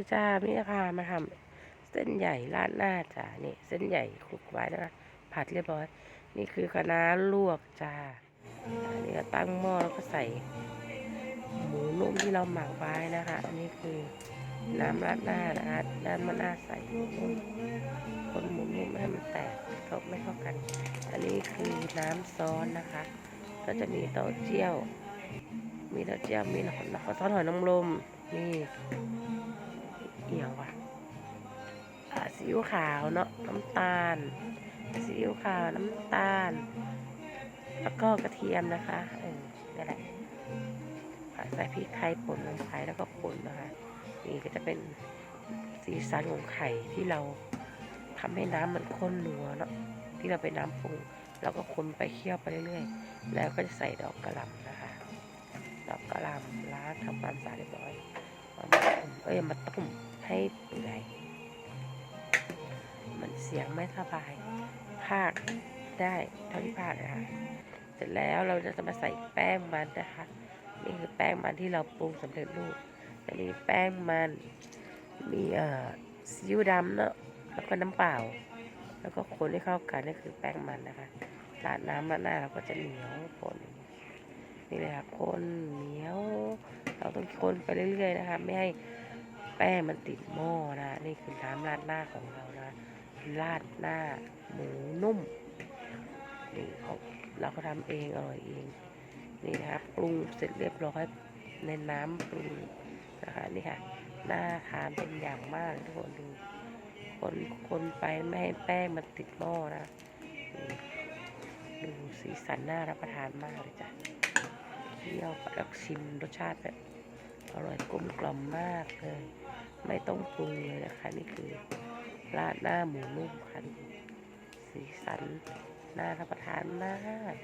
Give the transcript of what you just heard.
ดีจ้าพี่ค่ะมาทำเส้นใหญ่ราดหน้าจ้านี่เส้นใหญ่คลุกไว้นะคะ ผัดเรียบร้อย นี่คือคะน้าลวกจ้าอันนี้ก็ตั้งหม้อแล้วก็ใส่หมูนุ่มที่เราหมักไว้นะคะ อันนี้คือน้ำราดหน้านะคะด้านมะนาใส่คนหมูนุ่มให้มันแตกเขาไม่เข้ากัน อันนี้คือน้ำซอสนะคะ ก็จะมีเต้าเจี้ยว มีเต้าเจี้ยวมีหนอนขอทอดหอยนางรมนี่ เอียวว่ะซีอิ๊วขาวเนาะน้ำตาลซีอิ๊วขาวน้ำตาล แล้วก็กระเทียมนะคะเออนี่แหละใส่พริกไทยป่นลงไปแล้วก็ป่นนะคะนี่ก็จะเป็นสีสันของไข่ที่เราทำให้น้ำมันข้นนัวเนาะที่เราไปน้ำปรุงเราก็คนไปเคี่ยวไปเรื่อยๆ แล้วก็จะใส่ดอกกระหล่ำนะคะ ดอกกระหล่ำล้างทำความสะอาดเรียบร้อยเอามาต้มเอ้ยมาต้ม ให้เปื่อยมันเสียงไม่สบายภาคได้เท่าที่ภาคนะคะเสร็จแล้วเราจะมาใส่แป้งมันนะคะ นี่คือแป้งมันที่เราปรุงสำเร็จรูปจะมีแป้งมัน มีเอ่อซีอิ๊วดำเนาะแล้วก็น้ำเปล่า แล้วก็คนให้เข้ากันนี่คือแป้งมันนะคะราดน้ำมาหน้าเราก็จะเหนียวคนนี่เลยค่ะคนเหนียว เราต้องคนไปเรื่อยๆนะคะ ไม่ให้ แป้งมันติดหม้อนะ นี่คือน้ำราดหน้าของเรานะ ราดหน้าหมูนุ่ม นี่เขาเราก็ทำเองอร่อยเอง นี่นะครับปรุงเสร็จเรียบร้อยในน้ำปรุงนะคะนี่ค่ะน่าทานเป็นอย่างมากทุกคนดูคนคนไปไม่ให้แป้งมันติดหม้อนะดูสีสันน่ารับประทานมากเลยจ้ะเคี่ยวแล้วชิมรสชาติแบบอร่อยกลมกล่อมมากเลย ไม่ต้องปรุงเลยนะคะ นี่คือราดหน้าหมูนุ่มค่ะสีสันน่ารับประทานมาก